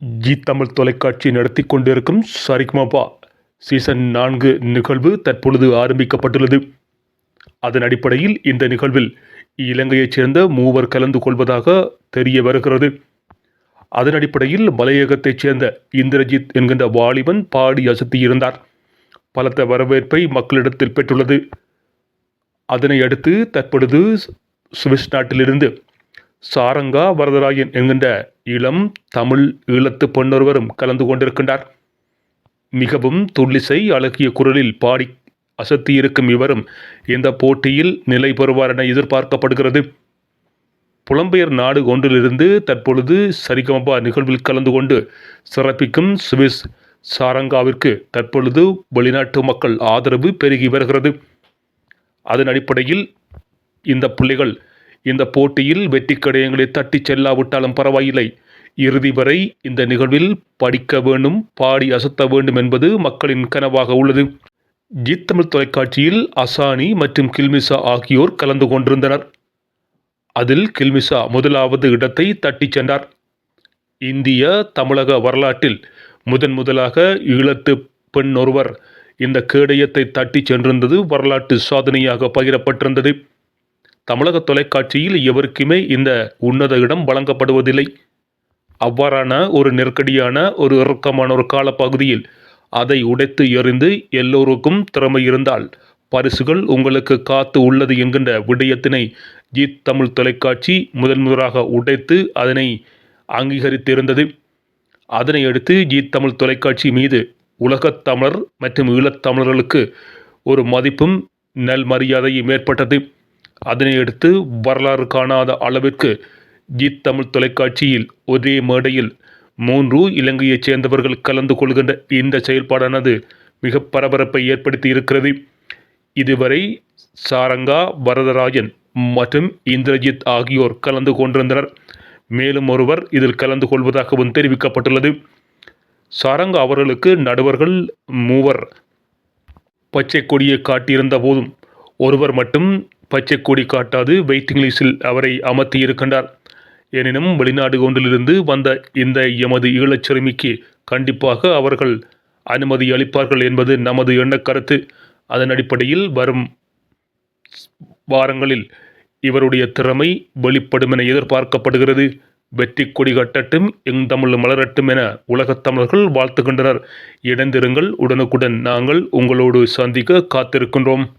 G Tamil தொலைக்காட்சி நடத்தி கொண்டிருக்கும் சரிக்மாபா சீசன் நான்கு நிகழ்வு தற்பொழுது ஆரம்பிக்கப்பட்டுள்ளது. அதன் அடிப்படையில் இந்த நிகழ்வில் இலங்கையைச் சேர்ந்த மூவர் கலந்து கொள்வதாக தெரிய வருகிறது. அதன் அடிப்படையில் மலையகத்தைச் சேர்ந்த இந்திரஜித் என்கின்ற வாலிபன் பாடி அசத்தியிருந்தார் பலத்த வரவேற்பை மக்களிடத்தில் பெற்றுள்ளது. அதனை அடுத்து தற்பொழுது சுவிஸ் நாட்டிலிருந்து சாரங்கா வரதராயன் என்கின்ற இளம் தமிழ் ஈழத்து பெண்ணொருவரும் கலந்து கொண்டிருக்கின்றார். மிகவும் துள்ளிசை அழகிய குரலில் பாடி அசத்தியிருக்கும் இவரும் இந்த போட்டியில் நிலை பெறுவார் என எதிர்பார்க்கப்படுகிறது. புலம்பெயர் நாடு ஒன்றிலிருந்து தற்பொழுது சரிகமபா நிகழ்வில் கலந்து கொண்டு சிறப்பிக்கும் சுவிஸ் சாரங்காவிற்கு தற்பொழுது வெளிநாட்டு மக்கள் ஆதரவு பெருகி வருகிறது. அதன் அடிப்படையில் இந்த புள்ளிகள் இந்த போட்டியில் வெற்றி கடையங்களை தட்டிச் செல்லாவிட்டாலும் பரவாயில்லை. இறுதி வரை இந்த நிகழ்வில் படிக்க வேண்டும் பாடி அசத்த வேண்டும் என்பது மக்களின் கனவாக உள்ளது. ஜித் தமிழ் தொலைக்காட்சியில் அசானி மற்றும் கில்மிசா ஆகியோர் கலந்து கொண்டிருந்தனர். அதில் கில்மிசா முதலாவது இடத்தை தட்டிச் சென்றார். இந்திய தமிழக வரலாற்றில் முதன் முதலாக ஈழத்து பெண் ஒருவர் இந்த கேடயத்தை தட்டிச் சென்றிருந்தது வரலாற்று சாதனையாக பகிரப்பட்டிருந்தது. தமிழக தொலைக்காட்சியில் எவருக்குமே இந்த உன்னத இடம் வழங்கப்படுவதில்லை. அவ்வாறான ஒரு நெருக்கடியான ஒரு இறுக்கமான ஒரு காலப்பகுதியில் அதை உடைத்து எறிந்து எல்லோருக்கும் திறமை இருந்தால் பரிசுகள் உங்களுக்கு காத்து உள்ளது என்கின்ற விடயத்தினை ஜீத் தமிழ் தொலைக்காட்சி முதன் முதலாக உடைத்து அதனை அங்கீகரித்திருந்தது. அதனை அடுத்து ஜீத் தமிழ் தொலைக்காட்சி மீது உலகத் தமிழர் மற்றும் ஈழத்தமிழர்களுக்கு ஒரு மதிப்பும் நல் மரியாதையும் ஏற்பட்டது. அதனை அடுத்து வரலாறு காணாத அளவிற்கு ஜி தமிழ் தொலைக்காட்சியில் ஒரே மேடையில் மூன்று இலங்கையைச் சேர்ந்தவர்கள் கலந்து கொள்கின்ற இந்த செயல்பாடானது மிக பரபரப்பை ஏற்படுத்தி இருக்கிறது. இதுவரை சாரங்கா வரதராஜன் மற்றும் இந்திரஜித் ஆகியோர் கலந்து கொண்டிருந்தனர். மேலும் ஒருவர் இதில் கலந்து கொள்வதாகவும் தெரிவிக்கப்பட்டுள்ளது. சாரங்கா அவர்களுக்கு நடுவர்கள் மூவர். பச்சை கொடியை காட்டியிருந்த போதும் ஒருவர் மட்டும் பச்சை கொடி காட்டாது வெயிட்டிங் லிஸ்டில் அவரை அமர்த்தி இருக்கின்றார். எனினும் வெளிநாடு ஒன்றிலிருந்து வந்த இந்த எமது ஈழச் சிறுமிக்கு கண்டிப்பாக அவர்கள் அனுமதி அளிப்பார்கள் என்பது நமது எண்ண கருத்து. அதன் அடிப்படையில் வரும் வாரங்களில் இவருடைய திறமை வெளிப்படும் என எதிர்பார்க்கப்படுகிறது. வெற்றி கொடி கட்டட்டும் எங் தமிழ் மலரட்டும் என உலகத் தமிழர்கள் வாழ்த்துகின்றனர். இணைந்திருங்கள் உடனுக்குடன் நாங்கள் உங்களோடு சந்திக்க காத்திருக்கின்றோம்.